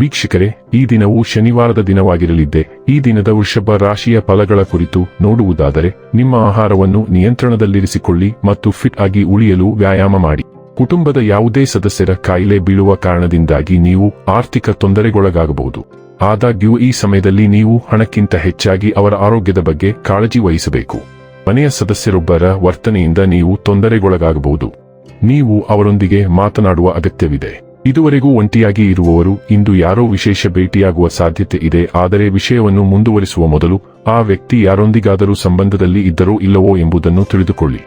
ವೀಕ್ಷಕರೇ, ಈ ದಿನವು ಶನಿವಾರದ ದಿನವಾಗಿರಲಿದ್ದೆ, ಈ ದಿನದ ವೃಷಭ ರಾಶಿಯ ಫಲಗಳ ಕುರಿತು ನೋಡುವುದಾದರೆ, ನಿಮ್ಮ ಆಹಾರವನ್ನು ನಿಯಂತ್ರಣದಲ್ಲಿರಿಸಿಕೊಳ್ಳಿ ಮತ್ತು ಫಿಟ್ ಆಗಿ ಉಳಿಯಲು ವ್ಯಾಯಾಮ ಮಾಡಿ. ಕುಟುಂಬದ ಯಾವುದೇ ಸದಸ್ಯರ ಕಾಯಿಲೆ ಬೀಳುವ ಕಾರಣದಿಂದಾಗಿ ನೀವು ಆರ್ಥಿಕ ತೊಂದರೆಗೊಳಗಾಗಬಹುದು. ಆದಾಗ್ಯೂ, ಈ ಸಮಯದಲ್ಲಿ ನೀವು ಹಣಕ್ಕಿಂತ ಹೆಚ್ಚಾಗಿ ಅವರ ಆರೋಗ್ಯದ ಬಗ್ಗೆ ಕಾಳಜಿ ವಹಿಸಬೇಕು. ಮನೆಯ ಸದಸ್ಯರೊಬ್ಬರ ವರ್ತನೆಯಿಂದ ನೀವು ತೊಂದರೆಗೊಳಗಾಗಬಹುದು. ನೀವು ಅವರೊಂದಿಗೆ ಮಾತನಾಡುವ ಅಗತ್ಯವಿದೆ. ಇದುವರೆಗೂ ಒಂಟಿಯಾಗಿ ಇರುವವರು, ಇಂದು ಯಾರೋ ವಿಶೇಷ ಭೇಟಿಯಾಗುವ ಸಾಧ್ಯತೆ ಇದೆ, ಆದರೆ ವಿಷಯವನ್ನು ಮುಂದುವರಿಸುವ ಮೊದಲು ಆ ವ್ಯಕ್ತಿ ಯಾರೊಂದಿಗಾದರೂ ಸಂಬಂಧದಲ್ಲಿ ಇದ್ದರೋ ಇಲ್ಲವೋ ಎಂಬುದನ್ನು ತಿಳಿದುಕೊಳ್ಳಿ.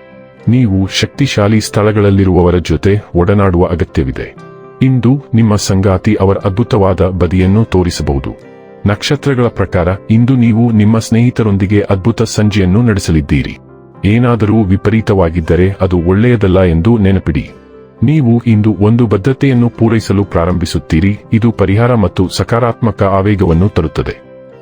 ನೀವು ಶಕ್ತಿಶಾಲಿ ಸ್ಥಳಗಳಲ್ಲಿರುವವರ ಜೊತೆ ಒಡನಾಡುವ ಅಗತ್ಯವಿದೆ. ಇಂದು ನಿಮ್ಮ ಸಂಗಾತಿ ಅವರ ಅದ್ಭುತವಾದ ಬದಿಯನ್ನು ತೋರಿಸಬಹುದು. ನಕ್ಷತ್ರಗಳ ಪ್ರಕಾರ, ಇಂದು ನೀವು ನಿಮ್ಮ ಸ್ನೇಹಿತರೊಂದಿಗೆ ಅದ್ಭುತ ಸಂಜೆಯನ್ನು ನಡೆಸಲಿದ್ದೀರಿ. ಏನಾದರೂ ವಿಪರೀತವಾಗಿದ್ದರೆ ಅದು ಒಳ್ಳೆಯದಲ್ಲ ಎಂದು ನೆನಪಿಡಿ. ನೀವು ಇಂದು ಒಂದು ಬದ್ಧತೆಯನ್ನು ಪೂರೈಸಲು ಪ್ರಾರಂಭಿಸುತ್ತೀರಿ. ಇದು ಪರಿಹಾರ ಮತ್ತು ಸಕಾರಾತ್ಮಕ ಆವೇಗವನ್ನು ತರುತ್ತದೆ.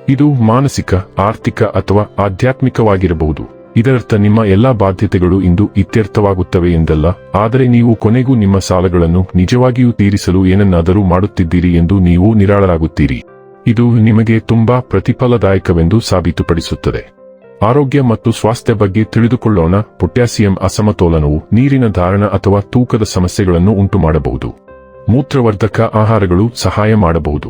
ಇದು ಮಾನಸಿಕ, ಆರ್ಥಿಕ ಅಥವಾ ಆಧ್ಯಾತ್ಮಿಕವಾಗಿರಬಹುದು. ಇದರರ್ಥ ನಿಮ್ಮ ಎಲ್ಲಾ ಬಾಧ್ಯತೆಗಳು ಇಂದು ಇತ್ಯರ್ಥವಾಗುತ್ತವೆ ಎಂದಲ್ಲ. ಆದರೆ ನೀವು ಕೊನೆಗೂ ನಿಮ್ಮ ಸಾಲಗಳನ್ನು ನಿಜವಾಗಿಯೂ ತೀರಿಸಲು ಏನನ್ನಾದರೂ ಮಾಡುತ್ತಿದ್ದೀರಿ ಎಂದು ನೀವು ನಿರಾಳರಾಗುತ್ತೀರಿ. ಇದು ನಿಮಗೆ ತುಂಬಾ ಪ್ರತಿಫಲದಾಯಕವೆಂದು ಸಾಬೀತುಪಡಿಸುತ್ತದೆ. ಆರೋಗ್ಯ ಮತ್ತು ಸ್ವಾಸ್ಥ್ಯ ಬಗ್ಗೆ ತಿಳಿದುಕೊಳ್ಳೋಣ, ಪೊಟ್ಯಾಸಿಯಂ ಅಸಮತೋಲನವು ನೀರಿನ ಧಾರಣ ಅಥವಾ ತೂಕದ ಸಮಸ್ಯೆಗಳನ್ನು ಉಂಟುಮಾಡಬಹುದು. ಮೂತ್ರವರ್ಧಕ ಆಹಾರಗಳು ಸಹಾಯ ಮಾಡಬಹುದು.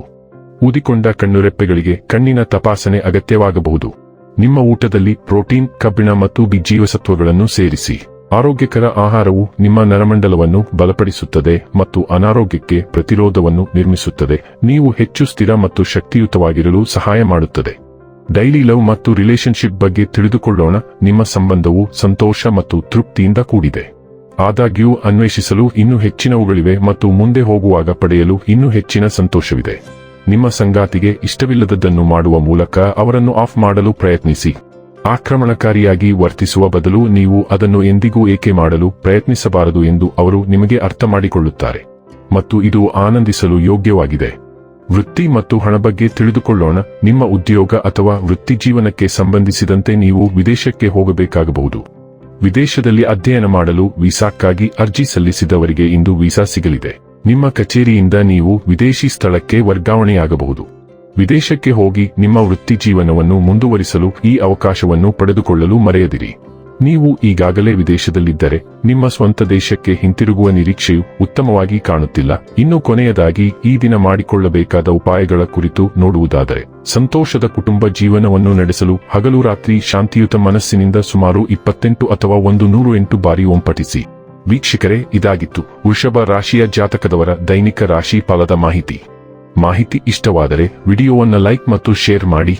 ಊದಿಕೊಂಡ ಕಣ್ಣುರೆಪ್ಪೆಗಳಿಗೆ ಕಣ್ಣಿನ ತಪಾಸಣೆ ಅಗತ್ಯವಾಗಬಹುದು. ನಿಮ್ಮ ಊಟದಲ್ಲಿ ಪ್ರೋಟೀನ್, ಕಬ್ಬಿಣ ಮತ್ತು ಬಿ ಜೀವಸತ್ವಗಳನ್ನು ಸೇರಿಸಿ. ಆರೋಗ್ಯಕರ ಆಹಾರವು ನಿಮ್ಮ ನರಮಂಡಲವನ್ನು ಬಲಪಡಿಸುತ್ತದೆ ಮತ್ತು ಅನಾರೋಗ್ಯಕ್ಕೆ ಪ್ರತಿರೋಧವನ್ನು ನಿರ್ಮಿಸುತ್ತದೆ. ನೀವು ಹೆಚ್ಚು ಸ್ಥಿರ ಮತ್ತು ಶಕ್ತಿಯುತವಾಗಿರಲು ಸಹಾಯ ಮಾಡುತ್ತದೆ. ಡೈಲಿ ಲವ್ ಮತ್ತು ರಿಲೇಶನ್ಶಿಪ್ ಬಗ್ಗೆ ತಿಳಿದುಕೊಳ್ಳೋಣ. ನಿಮ್ಮ ಸಂಬಂಧವು ಸಂತೋಷ ಮತ್ತು ತೃಪ್ತಿಯಿಂದ ಕೂಡಿದೆ. ಆದಾಗ್ಯೂ, ಅನ್ವೇಷಿಸಲು ಇನ್ನೂ ಹೆಚ್ಚಿನವುಗಳಿವೆ ಮತ್ತು ಮುಂದೆ ಹೋಗುವಾಗ ಪಡೆಯಲು ಇನ್ನೂ ಹೆಚ್ಚಿನ ಸಂತೋಷವಿದೆ. ನಿಮ್ಮ ಸಂಗಾತಿಗೆ ಇಷ್ಟವಿಲ್ಲದದ್ದನ್ನು ಮಾಡುವ ಮೂಲಕ ಅವರನ್ನು ಆಫ್ ಮಾಡಲು ಪ್ರಯತ್ನಿಸಿ. ಆಕ್ರಮಣಕಾರಿಯಾಗಿ ವರ್ತಿಸುವ ಬದಲು ನೀವು ಅದನ್ನು ಎಂದಿಗೂ ಏಕೆ ಮಾಡಲು ಪ್ರಯತ್ನಿಸಬಾರದು ಎಂದು ಅವರು ನಿಮಗೆ ಅರ್ಥ ಮಾಡಿಕೊಳ್ಳುತ್ತಾರೆ ಮತ್ತು ಇದು ಆನಂದಿಸಲು ಯೋಗ್ಯವಾಗಿದೆ. ವೃತ್ತಿ ಮತ್ತು ಹಣ ಬಗ್ಗೆ ತಿಳಿದುಕೊಳ್ಳೋಣ. ನಿಮ್ಮ ಉದ್ಯೋಗ ಅಥವಾ ವೃತ್ತಿ ಜೀವನಕ್ಕೆ ಸಂಬಂಧಿಸಿದಂತೆ ನೀವು ವಿದೇಶಕ್ಕೆ ಹೋಗಬೇಕಾಗಬಹುದು. ವಿದೇಶದಲ್ಲಿ ಅಧ್ಯಯನ ಮಾಡಲು ವೀಸಾಕ್ಕಾಗಿ ಅರ್ಜಿ ಸಲ್ಲಿಸಿದವರಿಗೆ ಇಂದು ವೀಸಾ ಸಿಗಲಿದೆ. ನಿಮ್ಮ ಕಚೇರಿಯಿಂದ ನೀವು ವಿದೇಶಿ ಸ್ಥಳಕ್ಕೆ ವರ್ಗಾವಣೆಯಾಗಬಹುದು. ವಿದೇಶಕ್ಕೆ ಹೋಗಿ ನಿಮ್ಮ ವೃತ್ತಿ ಜೀವನವನ್ನು ಮುಂದುವರಿಸಲು ಈ ಅವಕಾಶವನ್ನು ಪಡೆದುಕೊಳ್ಳಲು ಮರೆಯದಿರಿ. ನೀವು ಈಗಾಗಲೇ ವಿದೇಶದಲ್ಲಿದ್ದರೆ ನಿಮ್ಮ ಸ್ವಂತ ದೇಶಕ್ಕೆ ಹಿಂತಿರುಗುವ ನಿರೀಕ್ಷೆಯು ಉತ್ತಮವಾಗಿ ಕಾಣುತ್ತಿಲ್ಲ. ಇನ್ನು ಕೊನೆಯದಾಗಿ ಈ ದಿನ ಮಾಡಿಕೊಳ್ಳಬೇಕಾದ ಉಪಾಯಗಳ ಕುರಿತು ನೋಡುವುದಾದರೆ, ಸಂತೋಷದ ಕುಟುಂಬ ಜೀವನವನ್ನು ನಡೆಸಲು ಹಗಲು ರಾತ್ರಿ ಶಾಂತಿಯುತ ಮನಸ್ಸಿನಿಂದ ಸುಮಾರು ಇಪ್ಪತ್ತೆಂಟು ಅಥವಾ ಒಂದು ನೂರು ಎಂಟು ಬಾರಿ ಓಂಪಟಿಸಿ ವೀಕ್ಷಕರೇ, ಇದಾಗಿತ್ತು ವೃಷಭ ರಾಶಿಯ ಜಾತಕದವರ ದೈನಿಕ ರಾಶಿ ಫಲದ ಮಾಹಿತಿ. ಮಾಹಿತಿ ಇಷ್ಟವಾದರೆ ವಿಡಿಯೋವನ್ನು ಲೈಕ್ ಮತ್ತು ಶೇರ್ ಮಾಡಿ.